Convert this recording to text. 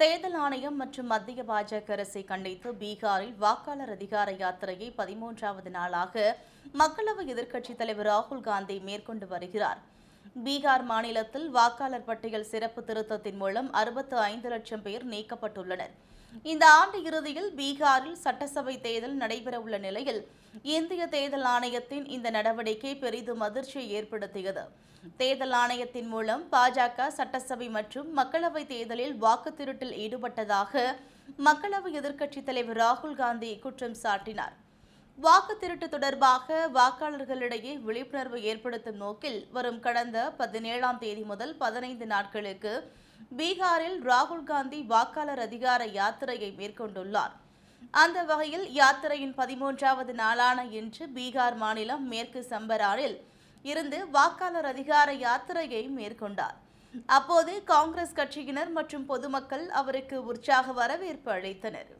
தேர்தல் ஆணையம் மற்றும் மத்திய பாஜக அரசை கண்டித்து பீகாரில் வாக்காளர் அதிகார யாத்திரையை பதிமூன்றாவது நாளாக மக்களவை எதிர்க்கட்சித் தலைவர் ராகுல் காந்தி மேற்கொண்டு வருகிறார். பீகார் மாநிலத்தில் வாக்காளர் பட்டியல் சிறப்பு திருத்தத்தின் மூலம் அறுபத்து ஐந்து லட்சம் பேர் நீக்கப்பட்டுள்ளனர். இந்த ஆண்டு இறுதியில் பீகாரில் சட்டசபை தேர்தல் நடைபெறவுள்ள நிலையில் இந்திய தேர்தல் ஆணையத்தின் இந்த நடவடிக்கை பெரிதும் அதிர்ச்சியை ஏற்படுத்தியது. தேர்தல் ஆணையத்தின் மூலம் பாஜக சட்டசபை மற்றும் மக்களவை தேர்தலில் வாக்கு திருட்டில் ஈடுபட்டதாக மக்களவை எதிர்க்கட்சித் தலைவர் ராகுல் காந்தி குற்றம் சாட்டினார். வாக்கு திருட்டு தொடர்பாக வாக்காளர்களிடையே விழிப்புணர்வு ஏற்படுத்தும் நோக்கில் வரும் கடந்த பதினேழாம் தேதி முதல் பதினைந்து நாட்களுக்கு பீகாரில் ராகுல் காந்தி வாக்காளர் அதிகார யாத்திரையை மேற்கொண்டுள்ளார். அந்த வகையில் யாத்திரையின் பதிமூன்றாவது நாளான இன்று பீகார் மாநிலம் மேற்கு சம்பராரில் இருந்து வாக்காளர் அதிகார யாத்திரையை மேற்கொண்டார். அப்போது காங்கிரஸ் கட்சியினர் மற்றும் பொதுமக்கள் அவருக்கு உற்சாக வரவேற்பு அளித்தனர்.